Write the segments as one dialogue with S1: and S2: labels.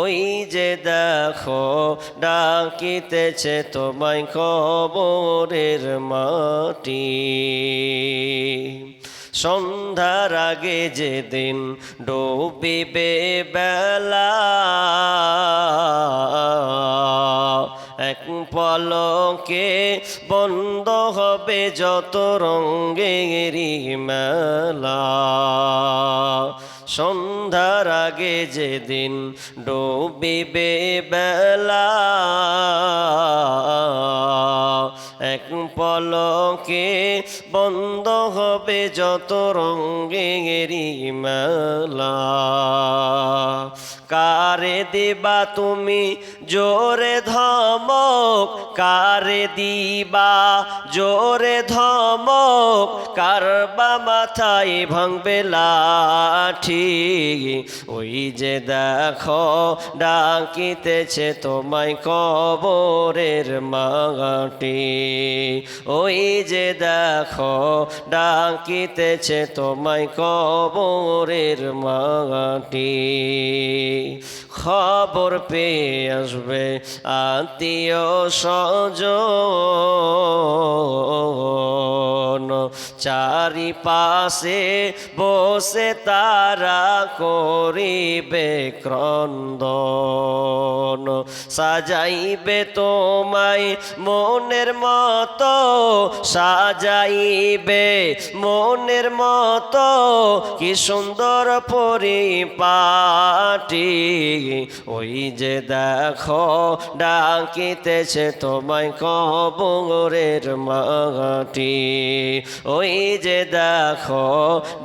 S1: ওই যে দেখো, ডাকিতেছে তোমায় কবরের মাটি। সন্ধ্যার আগে যেদিন ডুবিবে বেলা, এক পলকে বন্ধ হবে যত রঙ্গেরই মেলা। সন্ধ্যার আগে যেদিন ডুবিবে বেলা এক পলকে বন্ধ হবে যত রঙ্গেরই মেলা। কারে দিবা তুমি জোরে ধমক, কারে দিবা জোরে ধমক, কারবা মাথায় ভাঙবে লাঠি। ওই যে দেখো, ডাকিতেছে তোমায় কবরের মাটি। ওই যে দেখো, ডাকিতেছে তোমায় কবরের মাটি। খবর পেয়ে আসবে আত্মীয় স্বজন। চারিপাশে বসে তারা করিবে ক্রন্দন। সাজাইবে তোমায় মনের মতো, সাজাইবে মনের মতো। কি সুন্দর পরিপাটি ওই যে দেখো, ডাকিতেছে তোমায় কবরের মাটি। ওই যে দেখো,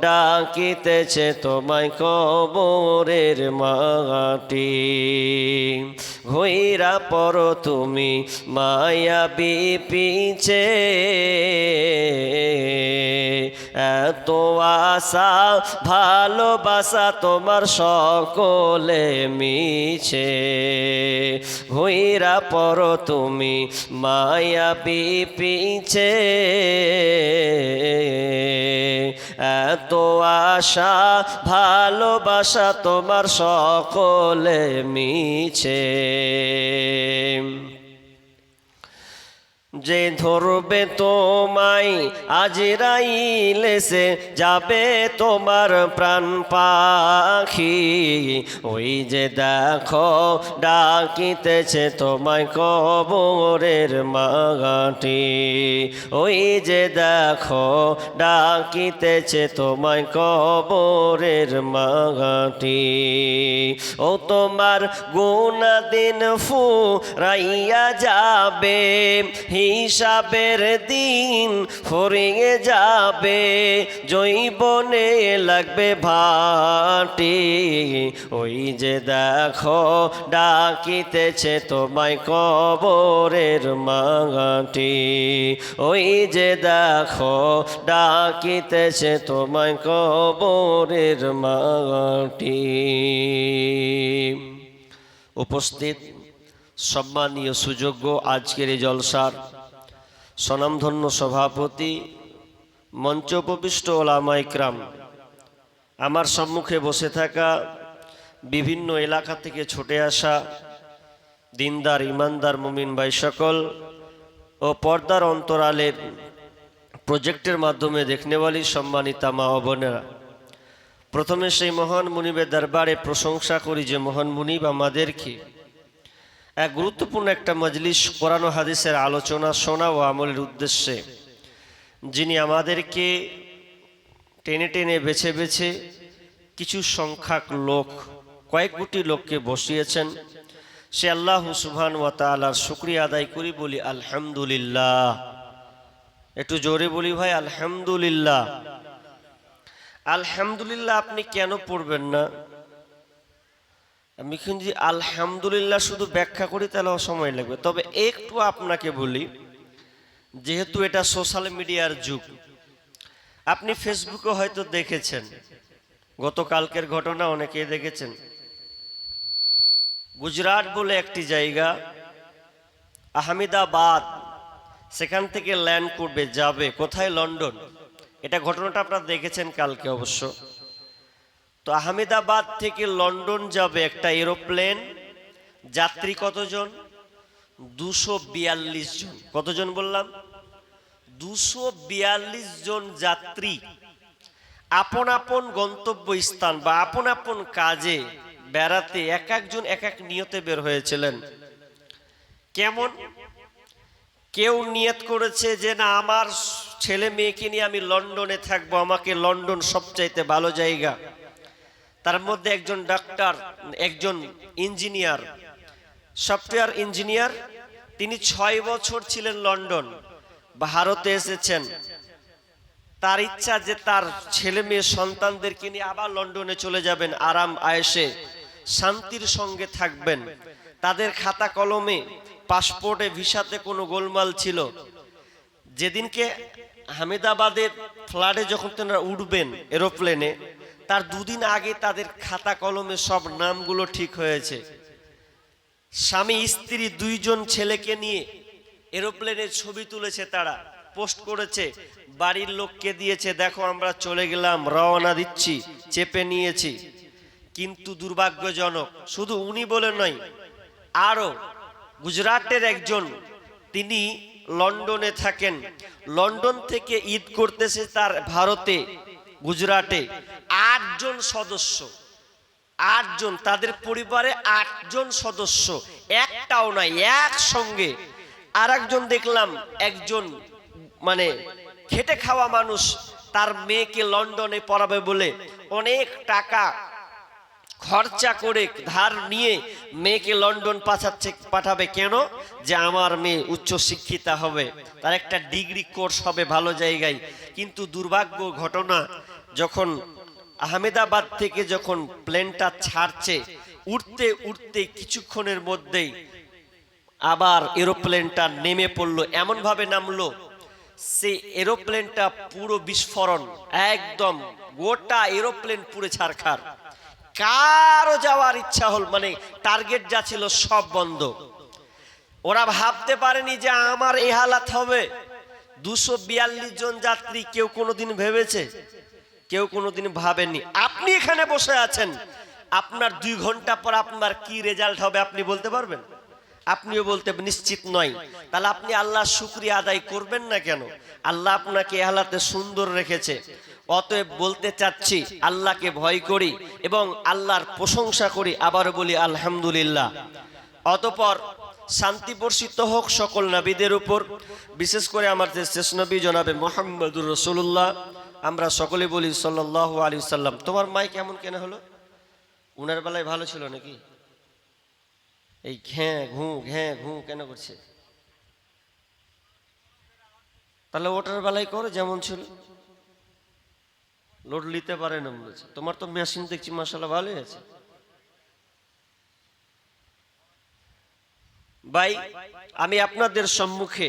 S1: ডাকিতেছে তোমায় কবরের মাটি। ঘইরা পর তুমি মায়া পিছে এত আশা ভালোবাসা তোমার সকলে মিছে। ঘুইরা পর তুমি মায়া পিছে এত আশা ভালোবাসা তোমার সকলে মিছে। যে ধরবে তোমায় আজিরাইলে সে যাবে তোমার প্রাণ পাখি। ওই যে দেখো, ডাকিতেছে তোমায় কবরের মাগাটি। ওই যে দেখো, ডাকিতেছে তোমায় কবরের মাগাটি। ও তোমার গুনা দিন ফু রাইয়া যাবে হিসাবের দিন ফুরিয়ে যাবে জৈবনে লাগবে ভাটি। ওই যে দেখো, ডাকিতেছে তোমায় কবরের মাগাটি ওই যে দেখো, ডাকিতেছে তোমায় কবরের মাগাটি উপস্থিত, সম্মানীয় সুযোগ্য আজকের এই জলসার স্বনামধন্য সভাপতি মঞ্চ উপবিষ্ট ওলামাইকরাম। আমার সম্মুখে বসে থাকা বিভিন্ন এলাকা থেকে ছুটে আসা দিনদার, ইমানদার মুমিন ভাই সকল ও পর্দার অন্তরালের প্রজেক্টের মাধ্যমে দেখনে দেখনেওয়ালি সম্মানিতা মা বোনেরা। প্রথমে সেই মহান মুনিবের দরবারে প্রশংসা করি যে মহান মুনিব আমাদেরকে এক গুরুত্বপূর্ণ একটা মজলিস কোরআন হাদিসের আলোচনা, শোনা ও আমলের উদ্দেশ্যে। যিনি আমাদেরকে টেনে টেনে বেছে বেছে কিছু সংখ্যক লোক, কয়েক কোটি লোককে বসিয়েছেন। সে আল্লাহ সুবহান ওয়া তাআলার শুক্রিয়া আদায় করি, বলি আলহামদুলিল্লাহ। একটু জোরে বলি ভাই, আলহামদুলিল্লাহ। আলহামদুলিল্লাহ, আপনি কেন পড়বেন না? যদি আলহামদুলিল্লাহ শুধু ব্যাখ্যা করি, তাহলে সময় লাগবে। তবে একটু আপনাকে বলি, যেহেতু এটা সোশ্যাল মিডিয়ার যুগ, আপনি ফেসবুকে হয়তো দেখেছেন। গতকালকের ঘটনা অনেকেই দেখেছেন। গুজরাট বলে একটি জায়গা, আহমেদাবাদ, সেখান থেকে ল্যান্ড করবে, যাবে। কোথায়? লন্ডন। এটা ঘটনাটা আপনারা দেখেছেন কালকে অবশ্য। তো আহমেদাবাদ থেকে লন্ডন যাবে একটা এরোপ্লেন। যাত্রী কতজন? দুশো বিয়াল্লিশ জন। কতজন বললাম? দুশো বিয়াল্লিশ জন যাত্রী। আপন আপন গন্তব্য স্থান বা আপন আপন কাজে বেড়াতে এক একজন এক এক নিয়তে বের হয়েছিলেন। কেমন? কেউ নিয়ত করেছে যে, না, আমার ছেলে মেয়েকে নিয়ে আমি লন্ডনে থাকব। আমাকে লন্ডন সবচাইতে ভালো জায়গা। তার মধ্যে একজন ডাক্তার, একজন ইঞ্জিনিয়ার, সফটওয়্যার ইঞ্জিনিয়ার। তিনি ছয় বছর ছিলেন লন্ডন, ভারতে এসেছেন। তার ইচ্ছা যে তার ছেলে মেয়ে সন্তানদেরকে নিয়ে আবার লন্ডনে চলে যাবেন, আরাম আয়েসে, শান্তির সঙ্গে থাকবেন। তাদের খাতা কলমে, পাসপোর্টে, ভিসাতে কোনো গোলমাল ছিল। যেদিনকে হামিদাবাদের ফ্লাডে যখন তেনারা উঠবেন এরোপ্লেনে তার দুদিন আগে তাদের খাতা কলমে সব নামগুলো ঠিক হয়েছে। স্বামী, স্ত্রী, দুইজন ছেলেকে নিয়ে এরোপ্লেনের ছবি তুলেছে তারা, পোস্ট করেছে, বাড়ির লোককে দিয়েছে, দেখো আমরা চলে গেলাম, রওনা দিচ্ছি, চেপে নিয়েছি। কিন্তু দুর্ভাগ্যজনক, শুধু উনি বলে নয়, আরও গুজরাটের একজন, তিনি লন্ডনে থাকেন। লন্ডন থেকে ঈদ করতেছে তার ভারতে, গুজরাটে। আটজন সদস্য। আটজন, তাদের পরিবারে আটজন সদস্য। একটাও নাই, একসঙ্গে। আর একজন দেখলাম, একজন মানে খেটে খাওয়া মানুষ, তার মেয়েকে লন্ডনে পড়াবে বলে অনেক টাকা খরচা করে ধার নিয়ে মেয়েকে লন্ডন পাঠাচ্ছে, পাঠাবে কেন? যে আমার মেয়ে উচ্চ শিক্ষিতা হবে, তার একটা ডিগ্রি কোর্স হবে ভালো জায়গায়। কিন্তু দুর্ভাগ্য ঘটনা, যখন আহমেদাবাদ থেকে যখন প্লেনটা ছাড়ছে উঠতে উঠতে কিছুক্ষণের মধ্যেই আবার এরোপ্লেনটা নেমে পড়ল। এমনভাবে নামলো, সে এরোপ্লেনটা পুরো বিস্ফোরণ, একদম গোটা এরোপ্লেন পুরে ছাড়খার কারও যাওয়ার ইচ্ছা হল মানে টার্গেট যা ছিল সব বন্ধ। ওরা ভাবতে পারেনি যে আমার এ হালাত হবে। দুশো বিয়াল্লিশ জন যাত্রী কেউ কোনোদিন ভেবেছে? কেউ কোনোদিন ভাবেননি। আপনি এখানে বসে আছেন, আপনার দুই ঘণ্টা পর আপনার কি রেজাল্ট হবে আপনি বলতে পারবেন? আপনিও বলতে নিশ্চিত নয়। তাহলে আপনি আল্লাহ শুক্রিয়া আদায় করবেন না কেন? আল্লাহ আপনাকে এ হালাতে সুন্দর রেখেছে। অতএব বলতে চাচ্ছি, আল্লাহকে ভয় করি এবং আল্লাহর প্রশংসা করি, আবার বলি আলহামদুলিল্লাহ। অতপর শান্তি বর্ষিত হোক সকল নবীদের উপর, বিশেষ করে আমার যে শেষ নবী জনাবে মোহাম্মদুর রসুল্লাহ আমরা সকলে বলি সাল্লাহ আলী সাল্লাম, তোমার মাই কেমন কেন হলো? উনার বেলায় ভালো ছিল নাকি? এই ঘ্যাঁ, ঘু ঘ্যাঁ, ঘু কেন করছে? তাহলে ওটার বেলায় করো যেমন ছিল। লোড নিতে পারে না বলেছে তোমার তো মেশিন দেখছি মশালা ভালোই আছে। ভাই, আমি আপনাদের সম্মুখে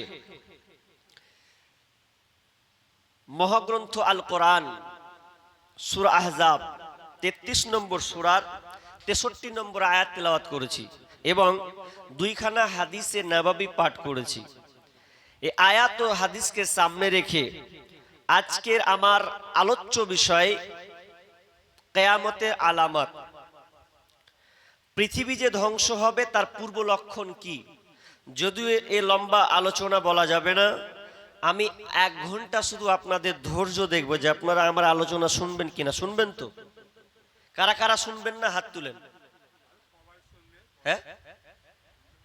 S1: মহাগ্রন্থ আল কোরআন সুর আহজাব, তেত্রিশ নম্বর সুরার তেষট্টি নম্বর আয়াত তেলাওয়াত করেছি এবং দুইখানা হাদিসে নবাবি পাঠ করেছি। এই আয়াত ও হাদিসকে সামনে রেখে আজকের আমার আলোচ্য বিষয় কেয়ামতের আলামত। পৃথিবী যে ধ্বংস হবে তার পূর্ব লক্ষণ কি? যদিও এ লম্বা আলোচনা বলা যাবে না আমি এক ঘণ্টা শুধু আপনাদের ধৈর্য দেখব যে আপনারা আমার আলোচনা শুনবেন কিনা। শুনবেন তো? কারা কারা শুনবেন না হাত তুলেন? হ্যাঁ?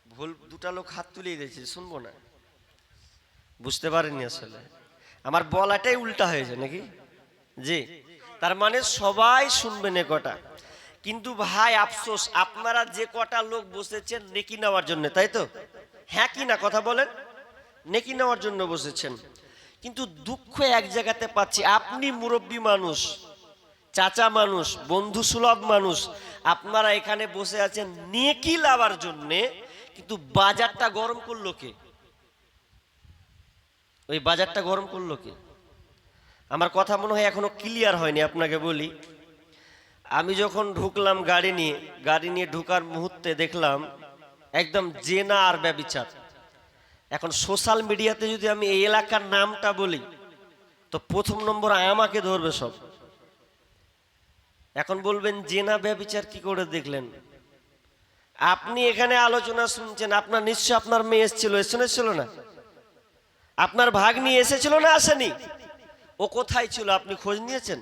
S1: ভুল, দুটা লোক হাত তুলিয়ে দিয়েছে, শুনব না। বুঝতে পারেননি আসলে। আমার বলাটাই উল্টা হয়েছে নাকি? জি। তার মানে সবাই শুনবেন এ কটা। কিন্তু ভাই, আফসোস, আপনারা যে কটা লোক বসেছেন নেকি নেওয়ার জন্য, তাই তো? হ্যাঁ কি না, কথা বলেন। নেকি নেওয়ার জন্য বসেছেন। কিন্তু দুঃখ এক জায়গাতে পাচ্ছি, আপনি মুরব্বী মানুষ, চাচা মানুষ, বন্ধু সুলভ মানুষ, আপনারা এখানে বসে আছেন নেকি লাভার জন্যে, কিন্তু বাজারটা গরম করল কে? ওই বাজারটা গরম করল কে? আমার কথা মনে হয় এখনও ক্লিয়ার হয়নি, আপনাকে বলি। আমি যখন ঢুকলাম গাড়ি নিয়ে গাড়ি নিয়ে ঢুকার মুহূর্তে দেখলাম, একদম জেনা আর ব্যবিচার। এখন সোশ্যাল মিডিয়াতে যদি আমি এই এলাকার নামটা বলি, তো প্রথম নম্বর আমাকে ধরবে সব। এখন বলবেন জেনা ব্যবিচার কি করে দেখলেন? আপনি এখানে আলোচনা শুনছেন, আপনার নিশ্চয় আপনার মেয়ে এসেছিল, শুনেছিল না? আপনার ভাগ নিয়ে এসেছিল না আসেনি? ও কোথায় ছিল, আপনি খোঁজ নিয়েছেন?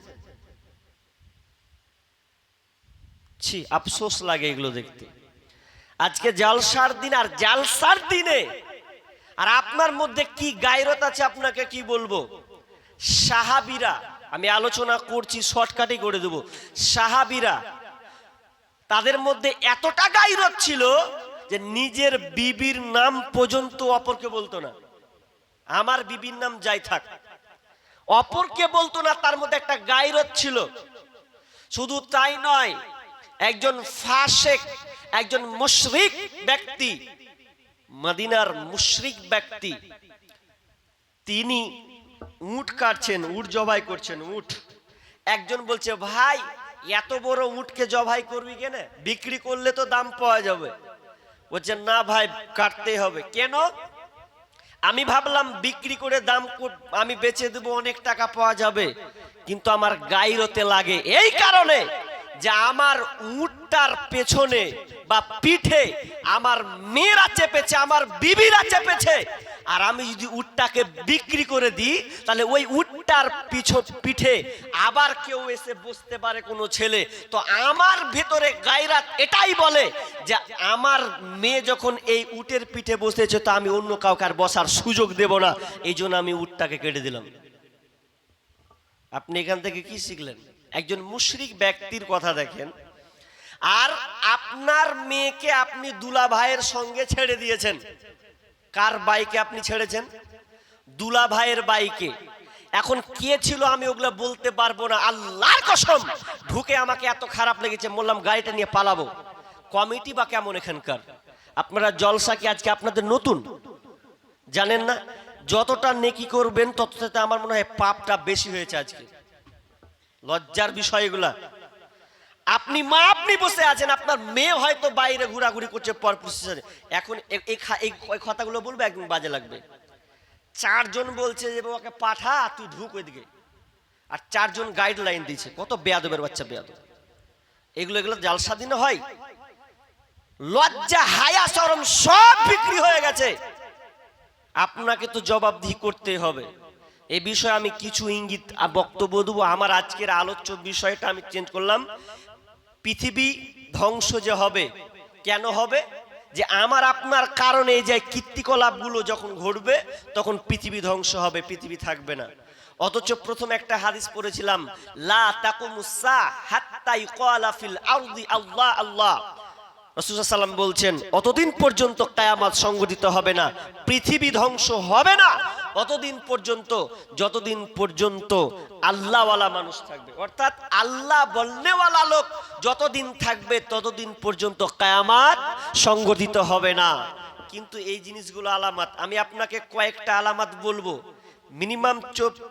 S1: ছি, আফসোস লাগে এগুলো দেখতে। আজকে জালসার দিন আর জালসার দিনে আর আপনার মধ্যে কি গায়রত আছে আপনাকে কি বলব? সাহাবিরা, আমি আলোচনা করছি শর্টকাটে করে দেবো। সাহাবিরা, তাদের মধ্যে এতটা গাইরত ছিল যে নিজের বিবির নাম পর্যন্ত অপরকে বলতো না। আমার বিবির নাম যাই থাক। অপরকে বলতো না, তার মধ্যে একটা গাইরত ছিল। শুধু তাই নয়, একজন ফাশেক একজন মুশরিক ব্যক্তি মদিনার মুশরিক ব্যক্তি, তিনি উট কাটছেন, উট জবাই করছেন, উট। একজন বলছে, ভাই, এত বড় উটকে জবাই করবি কেন? বিক্রি করলে তো দাম পাওয়া যাবে। বলছে, না ভাই কাটতে হবে। কেন? আমি ভাবলাম বিক্রি করে দাম আমি বেচে দেবো, অনেক টাকা পাওয়া যাবে। কিন্তু আমার গাইরতে লাগে এই কারণে যে আমার উটটার পেছনে বা পিঠে আমার মেয়েরা চেপেছে, আমার বিবিরা চেপেছে। আর আমি যদি উটটাকে বিক্রি করে দিই, তাহলে ওই উটটার পিছন পিঠে আবার কেউ এসে বসতে পারে কোনো ছেলে। তো আমার ভেতরে গায়রাত এটাই বলে যে আমার মেয়ে যখন এই উটের পিঠে বসেছে, তো আমি অন্য কাউকে আর বসার সুযোগ দেব না। এই জন্য আমি উটটাকে কেটে দিলাম। আপনি এখান থেকে কি শিখলেন? একজন মুশরিক ব্যক্তির কথা দেখেন। আর আপনার মেয়েকে আপনি দুলা ভাইয়ের সঙ্গে ছেড়ে দিয়েছেন। কার বাইকে আপনি ছেড়েছেন? দুলা ভাইয়ের বাইকে। এখন কে ছিল আমি ওগুলো বলতে পারব না। আল্লাহর কসম, ঢুকে আমাকে এত খারাপ লেগেছে বললাম, গাড়িটা নিয়ে পালাবো। কমিটি বা কেমন এখানকার? আপনারা জলসা কি আজকে আপনাদের নতুন? জানেন না? যতটা নেকি করবেন, ততটাতে আমার মনে হয় পাপটা বেশি হয়েছে আজকে। লজ্জার বিষয় এগুলা। আপনি মা, আপনি বসে আছেন, আপনার মেয়ে হয়তো বাইরে ঘোরাঘুরি করছে পর এখন এই কথাগুলো বলবে, একদম বাজে লাগবে। চারজন বলছে যে ওকে পাঠা তুই ঢুক ওইদিকে। আর চারজন গাইডলাইন দিয়েছে, কত বেয়াদবের বাচ্চা, বেয়াদব। এগুলো এগুলো জালসা হয়। লজ্জা, হায়া সরম সব বিক্রি হয়ে গেছে। আপনাকে তো জবাবদিহি করতে হবে। এ বিষয়ে আমি কিছু ইঙ্গিত বক্তব্য দেবো। আমার আজকের আলোচ্য বিষয়টা আমি চেঞ্জ করলাম। পৃথিবী ধ্বংস যে হবে, কেন হবে? যে আমার, আপনার কারণে যে কীর্তিকলাপগুলো যখন ঘটবে, তখন পৃথিবী ধ্বংস হবে, পৃথিবী থাকবে না। অথচ প্রথম একটা হাদিস পড়েছিলাম, লা তাকুমুসা হাত্তা ইউকালা ফিল আরদি আল্লাহ আল্লাহ। রসুলাম বলছেন, অতদিন পর্যন্ত কায়ামাত সংগঠিত হবে না, পৃথিবী ধ্বংস হবে না। অতদিন পর্যন্ত, যতদিন পর্যন্ত আল্লাহওয়ালা মানুষ থাকবে, অর্থাৎ আল্লাহ বলনেওয়ালা লোক যতদিন থাকবে, ততদিন পর্যন্ত কায়ামাত সংগঠিত হবে না। কিন্তু এই জিনিসগুলো আলামাত, আমি আপনাকে কয়েকটা আলামাত বলব। মিনিমাম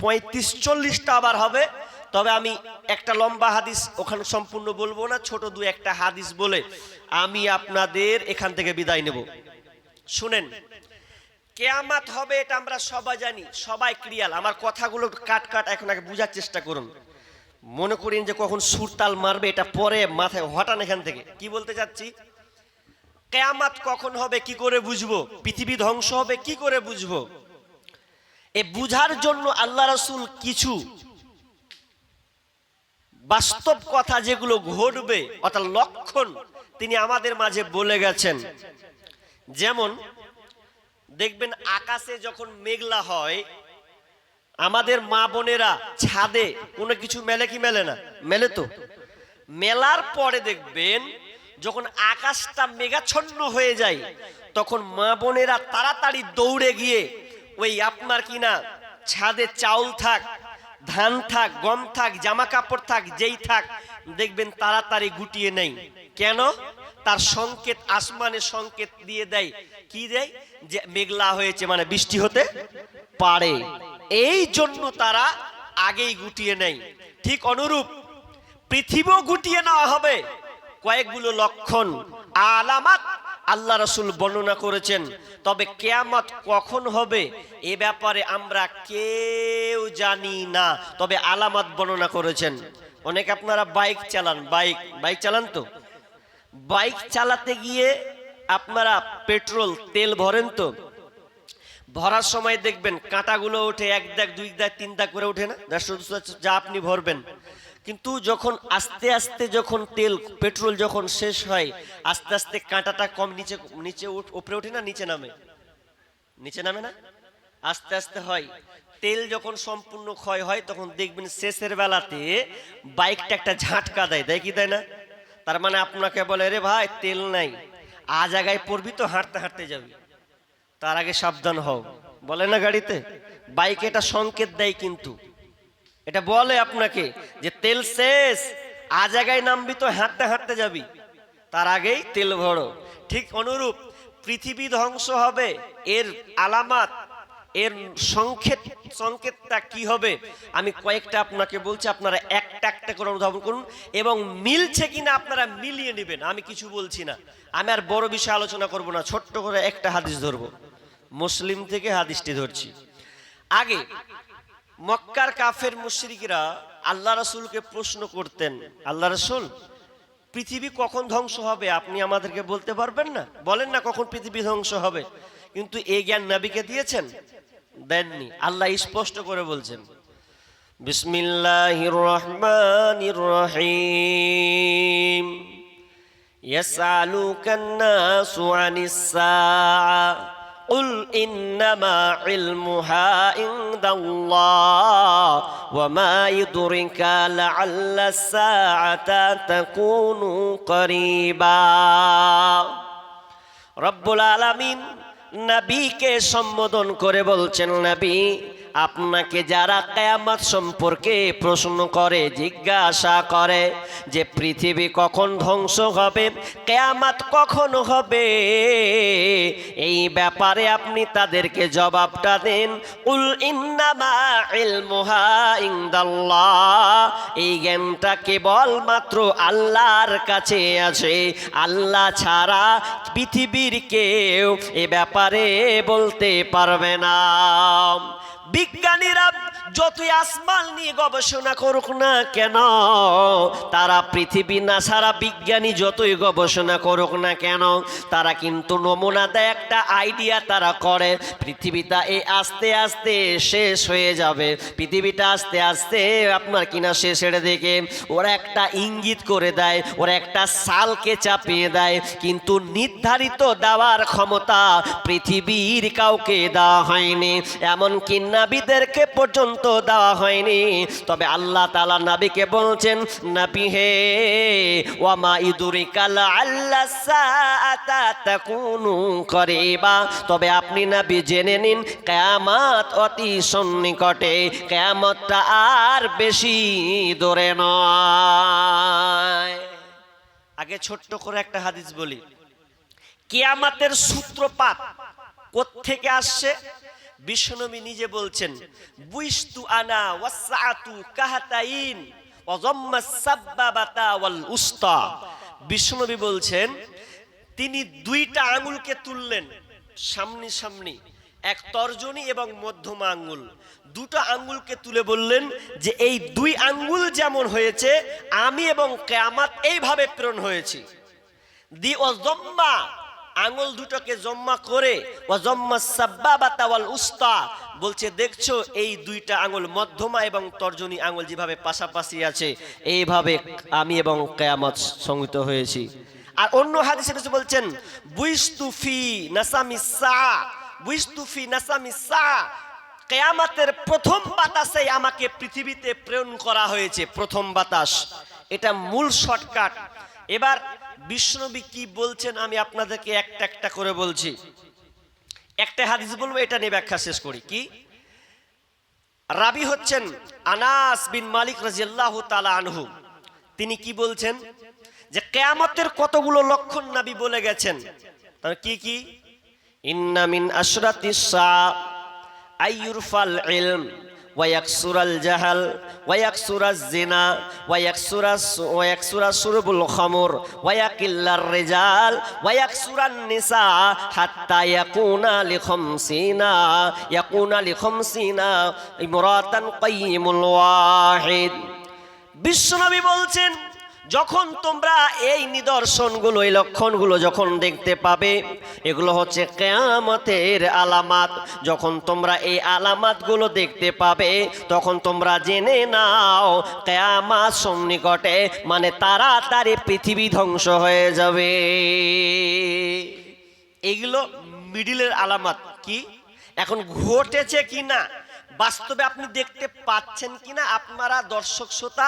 S1: পঁয়ত্রিশ, চল্লিশটা আবার হবে। তবে আমি একটা লম্বা হাদিস ওখানে সম্পূর্ণ বলব না, ছোট দু একটা হাদিস বলে আমি আপনাদের এখান থেকে বিদায় নেব। শুনেন, কেয়ামাত হবে এটা আমরা সবাই জানি, সবাই ক্রিয়াল। আমার কথাগুলো কাট কাট এখন আগে বোঝার চেষ্টা করুন। মনে করেন যে কখন সুরতাল মারবে এটা পরে মাথায় হটান এখান থেকে। কি বলতে চাচ্ছি? কেয়ামাত কখন হবে কি করে বুঝব? পৃথিবী ধ্বংস হবে কি করে বুঝব? এ বুঝার জন্য আল্লাহ রসুল কিছু বাস্তব কথা যেগুলো ঘটবে, অর্থাৎ লক্ষণ, তিনি আমাদের মাঝে বলে গেছেন। যেমন, দেখবেন আকাশে যখন মেঘলা হয়, আমাদের মা বোনেরা ছাদে, কোনো কিছু মেলে কি মেলে না? মেলে তো। মেলার পরে দেখবেন, যখন আকাশটা মেঘাচ্ছন্ন হয়ে যায়, তখন মা বোনেরা তাড়াতাড়ি দৌড়ে গিয়ে, ওই আপনার কিনা ছাদে চাউল থাক ধান থাক, গম থাক জামা কাপড় থাক, যেই থাক, দেখবেন তাড়াতাড়ি গুটিয়ে নেই। কেন? তার সংকেত আসমানে সংকেত দিয়ে দেয়। কি দেয়? যে মেঘলা হয়েছে মানে বৃষ্টি হতে পারে। এই জন্য তারা আগেই গুটিয়ে নেয় ঠিক অনুরূপ পৃথিবীও গুটিয়ে নেওয়া হবে। কয়েকগুলো লক্ষণ। আলামাত আল্লাহ রসুল বর্ণনা করেছেন, তবে কেয়ামত কখন হবে এ ব্যাপারে আমরা কেউ জানি না। তবে আলামত বর্ণনা করেছেন। অনেক আপনারা বাইক চালান, বাইক বাইক চালান তো? বাইক চালাতে গিয়ে আপনারা পেট্রোল, তেল ভরেন তো? ভরার সময় দেখবেন কাঁটাগুলো ওঠে, এক দাগ, দুই দাগ, তিন দাগ করে ওঠে না? যা আপনি ভরবেন। কিন্তু যখন আস্তে আস্তে যখন তেল, পেট্রোল যখন শেষ হয়, আস্তে আস্তে কাঁটাটা কম নিচে নিচে উপরে ওঠে না, নিচে নামে? নিচে নামে না? আস্তে আস্তে হয়। তেল যখন সম্পূর্ণ ক্ষয় হয়, তখন দেখবেন শেষের বেলাতে বাইকটা একটা ঝাঁটকা দেয়। দেয় কি দেয় না? তার মানে আপনাকে বলে, রে ভাই, তেল নাই। আ জায়গায় পড়বি তো হাঁটতে হাঁটতে যাবি। তার আগে সাবধান হও। বলে না গাড়িতে? বাইকে এটা সংকেত দেয় কিন্তু। এটা বলে আপনাকে যে তেল শেষ, আ জায়গায় নামবি তো হাঁটতে হাঁটতে যাবি। তার আগেই তেল ভরো। ঠিক অনুরূপ পৃথিবী ধ্বংস হবে, এর আলামাত, এর সংকেত, সংকেতটা কি হবে? আমি কয়েকটা আপনাকে বলছি, আপনারা একটা একটা করে অনুধাবন করুন এবং মিলছে কিনা আপনারা মিলিয়ে নেবেন, আমি কিছু বলছি না। আমি আর বড় বিষয়ে আলোচনা করব না, ছোট্ট করে একটা হাদিস ধরবো। মুসলিম থেকে হাদিসটি ধরছি। আগে মক্কার কাফের মুশ্রিকরা আল্লাহ রসুলকে প্রশ্ন করতেন, আল্লাহ রসুল, পৃথিবী কখন ধ্বংস হবে? আপনি আমাদেরকে বলতে পারবেন না? বলেন না কখন পৃথিবী ধ্বংস হবে? কিন্তু এই জ্ঞান নাবিকে দিয়েছেন? দেননি। আল্লাহ স্পষ্ট করে বলছেন বিসমিল্লাহ রহমানির রহিম। আনিস সাআ। قل إنما علمها عند الله وما يدرك لعل الساعة تكون قريبا রব্বুল আলামিন নবীকে সম্বোধন করে বলছেন নবী আপনাকে যারা কেয়ামত সম্পর্কে প্রশ্ন করে, জিজ্ঞাসা করে যে পৃথিবী কখন ধ্বংস হবে, কেয়ামত কখন হবে, এই ব্যাপারে আপনি তাদেরকে জবাবটা দেন। উল ইনদাল্লাহ। এই জ্ঞানটা কেবল মাত্র আল্লাহর কাছে আছে। আল্লাহ ছাড়া পৃথিবীর কেউ এ ব্যাপারে বলতে পারবে না। বিজ্ঞানীরা যতই আসমান নিয়ে গবেষণা করুক না কেন, তারা পৃথিবী না সারা বিজ্ঞানী যতই গবেষণা করুক না কেন, তারা কিন্তু নমুনা দেয় একটা আইডিয়া তারা করে, পৃথিবীটা এই আস্তে আস্তে শেষ হয়ে যাবে। পৃথিবীটা আস্তে আস্তে আপনার কিনা শেষের দিকে। ওরা একটা ইঙ্গিত করে দেয়, ওরা একটা সালকে চাপিয়ে দেয়, কিন্তু নির্ধারিত দেওয়ার ক্ষমতা পৃথিবীর কাউকে দেওয়া হয়নি। এমনকি নাবিদেরকে পর্যন্ত দেওয়া হয়নি। তবে আল্লাহ তালা নাবিকে বলছেন, নাবি হে, ওয়ামা ইদুরি কালা আল্লাহ তাকুনু করিবা। তবে আপনি নাবি জেনে নিন, কেয়ামত অতি সন্নিকটে, কেয়ামতটা আর বেশি দূরে নয়। আগে ছোট্ট করে একটা হাদিস বলি। কিয়ামাতের সূত্রপাত কোত্থেকে আসছে? বিশ্বনবী নিজে বলছেন বুইস্তু আনা ওয়াসাতু কাহাতাইন ওয়াজাম্মা সাব্বাবাতা ওয়াল উস্তা। বিশ্বনবী বলছেন, তিনি দুইটা আঙুলকে তুললেন, সামনে সামনে, এক তর্জনী এবং মধ্যমা আঙ্গুল দুটো আঙ্গুলকে তুলে বললেন যে, এই দুই আঙ্গুল যেমন হয়েছে, আমি এবং কেয়ামাত এইভাবে প্রেরণ হয়েছি। দি ও জম্মা আঙুল দুটোকে জম্মা করে ও জম্মা সাব্বাবাতা ওয়াল উস্তা, বলছে, দেখছ, এই দুইটা আঙুল মধ্যমা এবং তর্জনী আঙুল যেভাবে পাশাপাশি আছে, এইভাবে আমি এবং কেয়ামত সংহিত হয়েছি। আর অন্য হাদিসে রসুল বলছেন বুইস্তুফি নাসামি সা বুইস্তুফি নাসামি সা, কেয়ামাতের প্রথম বাতাসে আমাকে পৃথিবীতে প্রেরণ করা হয়েছে, প্রথম বাতাস। এটা মূল শর্টকাট। এবার বিষ্ণবী কি বলছেন আমি আপনাদেরকে একটা একটা করে বলছি। একটা হাদিস বলব, এটা নিয়ে ব্যাখ্যা শেষ করি। কি? রাবি হচ্ছেন আনাস বিন মালিক রাজিয়াল্লাহু তালা আনহু। তিনি কি বলছেন? যে কেয়ামতের কতগুলো লক্ষণ নাবি বলে গেছেন। তার কি কি? ইন্না মিন আশরাতিস সা আইয়ুরফাল ইলম। ওয়াকসুরাল জাহাল ওয়াকসুরাজ জিনা ওয়াকসুরাস ওয়াকসুরাস সুরবুল খামর ওয়াকিল্লার রেজাল ওয়াকসুরান নিসা, হাত্তা ইয়াকুনা লিখমসিনা ইয়াকুনা লিখমসিনা, ইমরাতান কাইমুল ওয়াহিদ। বিশ্বনবী বলছেন যখন তোমরা এই নিদর্শনগুলো, এই লক্ষণগুলো যখন দেখতে পাবে, এগুলো হচ্ছে কেয়ামতের আলামাত। যখন তোমরা এই আলামাতগুলো দেখতে পাবে, তখন তোমরা জেনে নাও, কেয়ামাত সন্নিকটে মানে তাড়াতাড়ি পৃথিবী ধ্বংস হয়ে যাবে। এগুলো মিডিলের আলামাত কি? এখন ঘটেছে কি না? বাস্তবে আপনি দেখতে পাচ্ছেন কিনা আপনারা দর্শক শ্রোতা,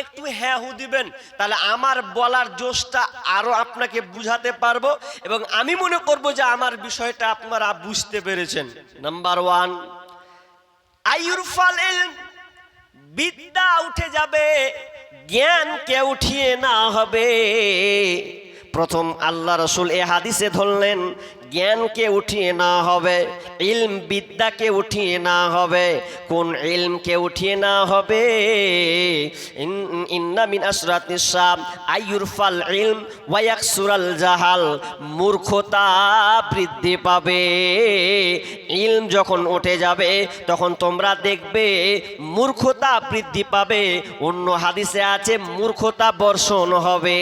S1: একটু হ্যাঁ হু দিবেন, তাহলে আমার বলার জোশটা আরও আপনাকে বুঝাতে পারব এবং আমি মনে করব যে আমার বিষয়টা আপনারা বুঝতে পেরেছেন। নাম্বার ওয়ান আইউরফাল ইলম, বিদ্যা উঠে যাবে জ্ঞান জ্ঞানকে উঠিয়ে না হবে। প্রথম আল্লাহ রসুল এ হাদিসে ধরলেন জ্ঞানকে উঠিয়ে না হবে, ইলম বিদ্যাকে উঠিয়ে না হবে। কোন ইলমকে উঠিয়ে না হবে? ইন- ইন্না মিন আসরাতিস সাম আইয়ুরফাল ইলম ওয়ায়াকসুরাল জাহাল। মূর্খতা বৃদ্ধি পাবে। ইলম যখন উঠে যাবে, তখন তোমরা দেখবে মূর্খতা বৃদ্ধি পাবে। অন্য হাদিসে আছে, মূর্খতা বর্ষণ হবে।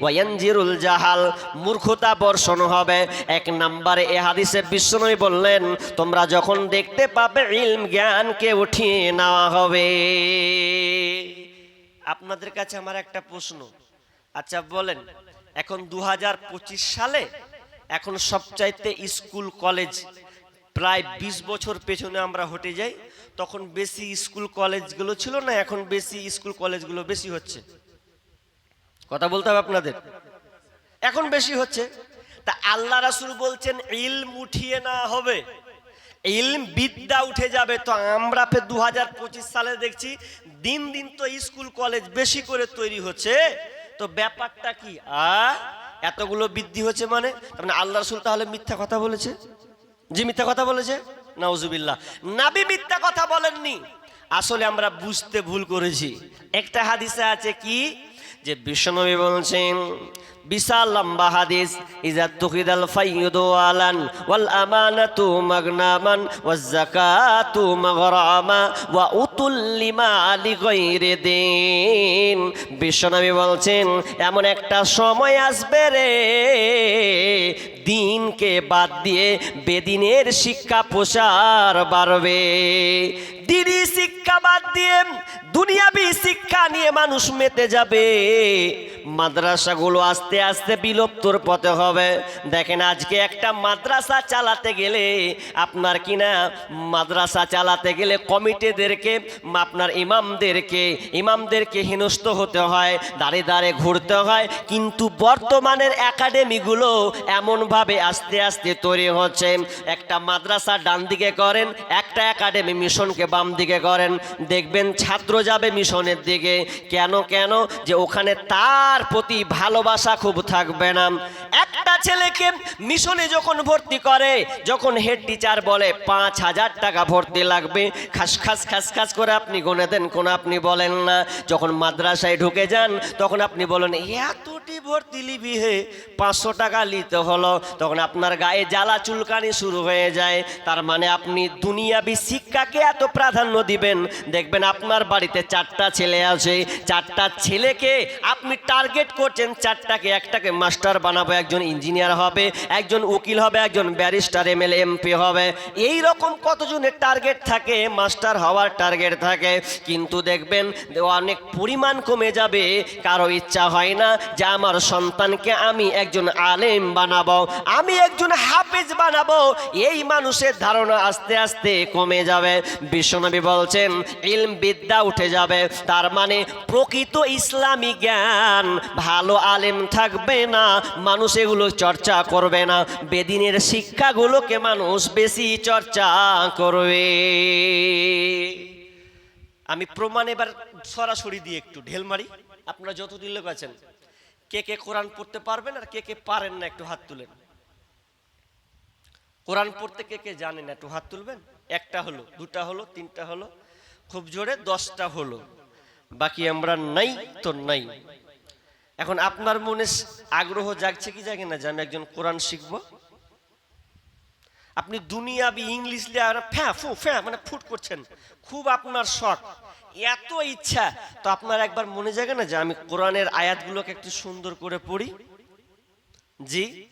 S1: ওয়ানজিরুল জাহাল, মূর্খতা বর্ষণ হবে। এক নাম্বারে এ হাদিসে বিশ্বনবী বললেন, তোমরা যখন দেখতে পাবে ইলম জ্ঞানকে উঠিয়ে নেওয়া হবে। আপনাদের কাছে আমার একটা প্রশ্ন। আচ্ছা বলেন, এখন দু হাজার পঁচিশ সালে এখন সবচাইতে স্কুল, কলেজ প্রায় ২০ বছর পেছনে আমরা হটে যাই, তখন বেশি স্কুল, কলেজগুলো ছিল না, এখন বেশি স্কুল, কলেজগুলো বেশি হচ্ছে? কথা বলতে হবে আপনাদের। এখন বেশি হচ্ছে। তা আল্লাহ রাসুল বলছেন, ইলম উঠিয়ে না হবে। ইলম বিদ্যা উঠে যাবে। তো আমরা ফের দু সালে দেখছি, দিন দিন তো স্কুল, কলেজ বেশি করে তৈরি হচ্ছে। তো ব্যাপারটা কি? আ, এতগুলো বৃদ্ধি হচ্ছে মানে? মানে আল্লাহ রাসুল তাহলে মিথ্যা কথা বলেছে? জি, মিথ্যা কথা বলেছে? নাউজুবিল্লাহ। নাবি মিথ্যা কথা বলেননি। আসলে আমরা বুঝতে ভুল করেছি। একটা হাদিসে আছে কি? যে বিশ্বনবী বলছেন, বিশাল লম্বা হাদিস, ইজা তুকিদাল ফাইয়ুদু আলান ওয়াল আমানাতু মাগনামান ওয়াজ যাকাতু মাগরামা ওয়া উতুল লিমালি গায়রি দিন। বিশ্বনবী বলছেন, এমন একটা সময় আসবে রে, দিনকে বাদ দিয়ে বেদিনের শিক্ষা প্রসার বাড়বে। দিনই শিক্ষা বাদ দিয়ে দুনিয়াবি শিক্ষা নিয়ে মানুষ মেতে যাবে। মাদ্রাসাগুলো আস্তে আস্তে বিলুপ্তর পথে হবে। দেখেন, আজকে একটা মাদ্রাসা চালাতে গেলে আপনার কিনা মাদ্রাসা চালাতে গেলে কমিটিদেরকে, আপনার ইমামদেরকে ইমামদেরকে হেনস্থ হতে হয়, দাঁড়ে দাঁড়ে ঘুরতে হয়। কিন্তু বর্তমানের একাডেমিগুলো এমনভাবে আস্তে আস্তে তৈরি হচ্ছে। একটা মাদ্রাসা ডান দিকে করেন, একটা একাডেমি মিশনকে বাম দিকে করেন। দেখবেন ছাত্র যাবে মিশনের দিকে। কেন কেন? যে ওখানে তার প্রতি ভালোবাসা খুব থাকবে না। একটা ছেলেকে মিশনে যখন ভর্তি করে, যখন হেড টিচার বলে, পাঁচ হাজার টাকা ভর্তি লাগবে। খাস খাস খাস খাস করে আপনি গুনে দেন, কোন আপনি বলেন না। যখন মাদ্রাসায় ঢুকে যান, তখন আপনি বলেন, এতটি ভর্তি লিবি হে, পাঁচশো টাকা নিতে হলো। তখন আপনার গায়ে জ্বালা চুলকানি শুরু হয়ে যায়। তার মানে আপনি দুনিয়াবি শিক্ষাকে এত প্রাধান্য দিবেন। দেখবেন আপনার বাড়িতে চারটা ছেলে আছে। চারটা ছেলেকে আপনি টার্গেট করছেন চারটাকে, একটাকে মাস্টার বানাবো, একজন ইঞ্জিনিয়ার হবে, একজন উকিল হবে, একজন ব্যারিস্টার এম এমএলএ এমপি হবে। এই রকম কতজনের টার্গেট থাকে? মাস্টার হওয়ার টার্গেট থাকে। কিন্তু দেখবেন, অনেক পরিমাণ কমে যাবে। কারও ইচ্ছা হয় না যে আমার সন্তানকে আমি একজন আলেম বানাবো, আমি একজন হাফেজ বানাবো। এই মানুষের ধারণা আস্তে আস্তে কমে যাবে। বিশ্বনবী বলছেন, ইলম বিদ্যা উঠে যাবে। তার মানে প্রকৃত ইসলামী জ্ঞান ভালো আলেম থাকবে না, মানুষ এগুলো চর্চা করবে না। বেদিনের শিক্ষাগুলোকে মানুষ বেশি চর্চা করবে। আমি প্রমাণ এবার সরাসরি দিয়ে একটু ঢেল মারি। আপনারা যতদিন লোক আছেন, কে কে কোরআন পড়তে পারবেন আর কে কে পারেন না একটু হাত তুলেন। কোরআন পড়তে কে কে জানেন একটু হাত তুলবেন? একটা হলো, দুটা হলো, তিনটা হলো, খুব জোরে দশটা হলো। বাকি আমরা নাই তো নাই। এখন আপনার মনে আগ্রহ জাগছে কি জাগে না যে আমি একজন কোরআন শিখব? আপনি দুনিয়াবি ইংলিশ লিয়ে ফ্যাঁ, ফু, ফ্যাঁ মানে ফুট করছেন। খুব আপনার শখ। এত ইচ্ছা। তো আপনার একবার মনে জাগে না যে আমি কোরআনের আয়াতগুলোকে একটু সুন্দর করে পড়ি? জি?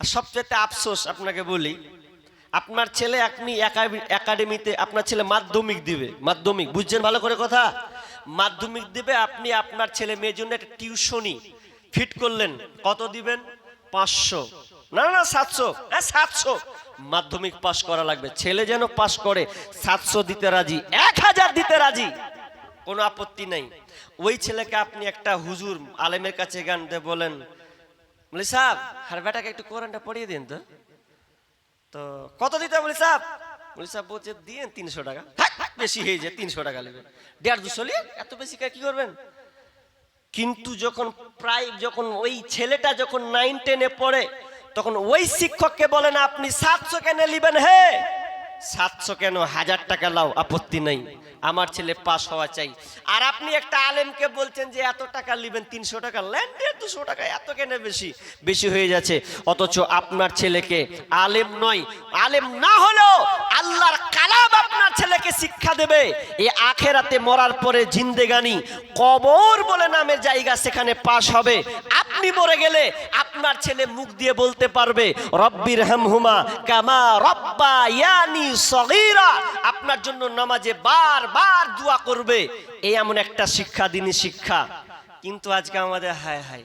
S1: আর সবচেয়ে আফসোস আপনাকে বলি, আপনার ছেলে আপনি একা- একাডেমিতে আপনার ছেলে মাধ্যমিক দিবে। মাধ্যমিক, বুঝছেন ভালো করে কথা? মাধ্যমিক দিবে, আপনি আপনার ছেলে মেয়ের জন্য একটা টিউশনি ফিট করলেন। কত দিবেন? পাঁচশো। না না, সাতশো। হ্যাঁ সাতশো। মাধ্যমিক পাস করা লাগবে। ছেলে যেন পাস করে, সাতশো দিতে রাজি, এক হাজার দিতে রাজি, কোনো আপত্তি নাই। ওই ছেলেকে আপনি একটা হুজুর, আলেমের কাছে গান দিয়ে বলেন, বলি, সাহেব, আর বেটাকে একটু কোরআনটা পড়িয়ে দিন তো। তো, কত দিতে বলি, সাহেব বলি সাহেব বলছে দিয়ে তিনশো টাকা। হ্যাঁ, হ্যাঁ, বেশি হয়ে যায় তিনশো টাকা নেবেন দেড় দুশো নিয়ে এত বেশি কা- করবেন? কিন্তু যখন প্রায় যখন ওই ছেলেটা যখন নাইন টেনে পড়ে তখন ওই শিক্ষককে বলেন আপনি সাতশো কেনে নেবেন হে! সাতশো কেন? হাজার টাকা লাও, আপত্তি নেই। আমার ছেলে পাস হওয়া চাই। আর আপনি একটা আলেমকে বলছেন যে এত টাকা নিবেন তিনশো টাকা। লেন দুশো টাকা, এত কেন বেশি? বেশি হয়ে যাচ্ছে। অথচ আপনার ছেলেকে আলেম নয়। আলেম না হলেও আল্লাহর কালাম আপনার ছেলেকে শিক্ষা দেবে। এ আখেরাতে মরার পরে জিন্দেগানি, কবর বলে নামের জায়গা সেখানে পাশ হবে। আপনি মরে গেলে আপনার ছেলে মুখ দিয়ে বলতে পারবে রব্বির হামহুমা কামা রব্বা ইয়ানি আপনার জন্য নামাজে বার বার দোয়া করবে। এই এমন একটা শিক্ষা, দিনী শিক্ষা। কিন্তু আজকে আমাদের, হায় হায়,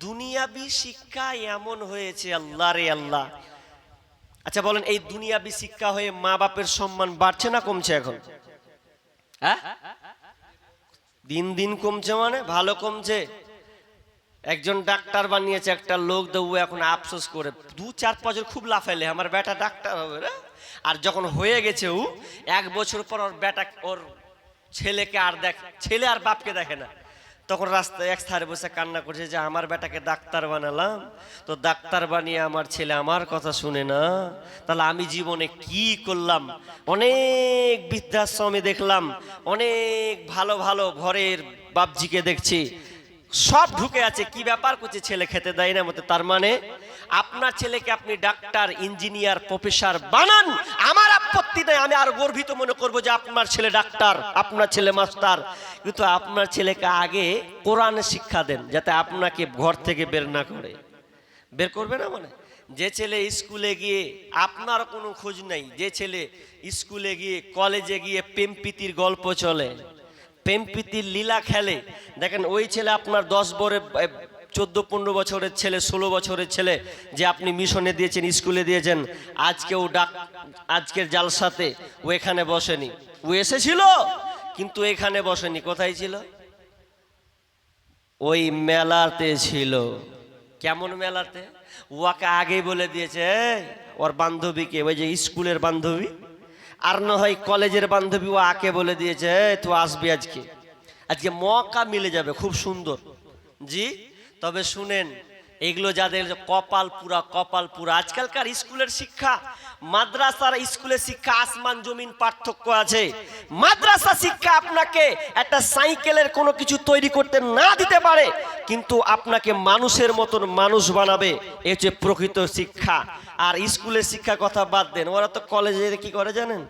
S1: দুনিয়াবি শিক্ষা এমন হয়েছে, আল্লাহ রে আল্লাহ। আচ্ছা বলেন, এই দুনিয়াবি শিক্ষা হয়ে মা বাপের সম্মান বাড়ছে না কমছে এখন? হ্যাঁ? দিন দিন কমছে মানে ভালো কমছে। একজন ডাক্তার বানিয়েছে, একটা লোক দেবো এখন আফসোস করে। দু চার বছর খুব লাফাইলে, আমার বেটা ডাক্তার হবে রে আর যখন হয়ে গেছে ও, এক বছর পর ওর বেটা, ওর ছেলেকে আর দেখ, ছেলে আর বাপকে দেখে না। তখন রাস্তায় এক ধারে বসে কান্না করছে যে, আমার বেটাকে ডাক্তার বানালাম। তো ডাক্তার বানিয়ে আমার ছেলে আমার কথা শুনে না। তাহলে আমি জীবনে কি করলাম? অনেক বৃদ্ধাশ্রমে দেখলাম, অনেক ভালো ভালো ঘরের বাপজিকে দেখছি। সব ঢুকে আছে, কি ব্যাপার করছে ছেলে খেতে দেয় না মতো? তার মানে আপনার ছেলেকে আপনি ডাক্তার, ইঞ্জিনিয়ার, প্রফেসর বানান। আমার আপত্তি নেই, আমি আর গর্বিত মনে করব যে আপনার ছেলে ডাক্তার, আপনার ছেলে মাস্টার। কিন্তু আপনার ছেলেকে আগে কোরআন শিক্ষা দেন, যাতে আপনাকে ঘর থেকে বের না করে। বের করবে না মানে? যে ছেলে স্কুলে গিয়ে আপনার কোনো খোঁজ নেই, যে ছেলে স্কুলে গিয়ে, কলেজে গিয়ে প্রেমপ্রীতির গল্প চলে। প্রেমপ্রীতির লীলা খেলে। দেখেন ওই ছেলে আপনার দশ বরে চোদ্দ পনেরো বছরের ছেলে ষোলো বছরের ছেলে যে আপনি মিশনে দিয়েছেন স্কুলে দিয়েছেন আজকেও ডাক আজকের জালসাতে ও এখানে বসেনি। ও এসেছিল কিন্তু এখানে বসেনি। কোথায় ছিল? ওই মেলাতে ছিল। কেমন মেলাতে? ওকে আগেই বলে দিয়েছে "এই, ওর বান্ধবীকে ওই যে স্কুলের বান্ধবী? আর না হয় কলেজের বান্ধবী ও আকে বলে দিয়েছে "এই, তুই আসবি আজকে। আজকে মকা মিলে যাবে খুব সুন্দর। জি তবে শুনেন এগুলো যাদের কপাল পুরা কপাল পুরা আজকালকার স্কুলের শিক্ষা মাদ্রাসার স্কুলের শিক্ষা আসমান জমিন পার্থক্য আছে। মাদ্রাসা শিক্ষা আপনাকে একটা সাইকেলের কোনো কিছু তৈরি করতে না দিতে পারে কিন্তু আপনাকে মানুষের মতন মানুষ বানাবে। এ হচ্ছে প্রকৃত শিক্ষা। আর স্কুলের শিক্ষা কথা বাদ দেন। ওরা তো কলেজে কি করে জানেন?